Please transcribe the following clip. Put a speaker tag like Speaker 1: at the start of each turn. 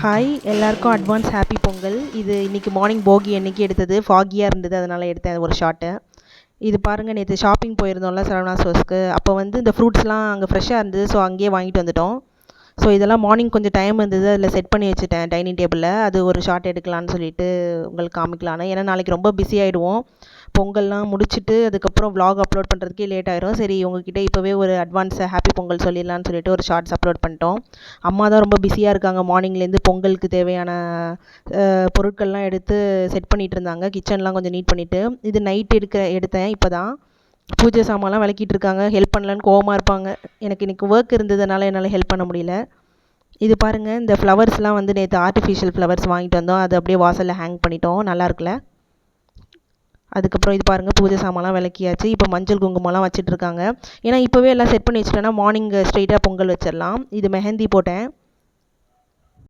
Speaker 1: Hi எல்லாருக்கும் advance happy Pongal. இது இன்றைக்கி மார்னிங் போகி அன்றைக்கி எடுத்தது. ஃபாகியாக இருந்தது அதனால் எடுத்தேன் ஒரு ஷார்ட்டை இது பாருங்கள் நேற்று ஷாப்பிங் போயிருந்தோம்ல சரவணா ஸ்டோர்ஸ்க்கு அப்போ வந்து இந்த ஃப்ரூட்ஸ்லாம் அங்கே ஃப்ரெஷ்ஷாக இருந்தது ஸோ அங்கேயே வாங்கிட்டு வந்துட்டோம். ஸோ இதெல்லாம் மார்னிங் கொஞ்சம் டைம் இருந்தது அதில் செட் பண்ணி வச்சுட்டேன் டைனிங் டேபிளில் அது ஒரு ஷார்ட் எடுக்கலான்னு சொல்லிட்டு உங்களுக்கு காமிக்கலான்னு ஏன்னா நாளைக்கு ரொம்ப பிஸி ஆகிடுவோம் பொங்கல்லாம் முடிச்சுட்டு அதுக்கப்புறம் விலாக் அப்லோட் பண்ணுறதுக்கே லேட் ஆயிரும். சரி உங்ககிட்ட இப்போவே ஒரு அட்வான்ஸை ஹாப்பி பொங்கல் சொல்லிடலான்னு சொல்லிட்டு ஒரு ஷார்ட்ஸ் அப்லோட் பண்ணிட்டோம். அம்மா தான் ரொம்ப பிஸியாக இருக்காங்க. மார்னிங்லேருந்து பொங்கலுக்கு தேவையான பொருட்கள்லாம் எடுத்து செட் பண்ணிட்டு இருந்தாங்க. கிச்சன்லாம் கொஞ்சம் நீட் பண்ணிவிட்டு இது நைட் எடுக்க எடுத்தேன் இப்போ தான் பூஜை சாமான்லாம் விளக்கிட்டு இருக்காங்க. ஹெல்ப் பண்ணலன்னு கோவமாக இருப்பாங்க. எனக்கு இன்னைக்கு ஒர்க் இருந்ததுனால என்னால் ஹெல்ப் பண்ண முடியல. இது பாருங்கள் இந்த ஃப்ளவர்ஸ்லாம் வந்து நேற்று ஆர்டிஃபிஷியல் ஃப்ளவர்ஸ் வாங்கிட்டு வந்தோம். அது அப்படியே வாசலில் ஹேங் பண்ணிட்டோம். நல்லா இருக்குல்ல? அதுக்கப்புறம் இது பாருங்கள் பூஜை சாமான்லாம் விளக்கியாச்சு. இப்போ மஞ்சள் குங்குமம்லாம் வச்சிட்டு இருக்காங்க. ஏன்னா இப்போவே எல்லாம் செட் பண்ணி வச்சுட்டேன்னா மார்னிங் ஸ்ட்ரெயிட்டாக பொங்கல் வச்சிடலாம். இது மெஹந்தி போட்டேன்.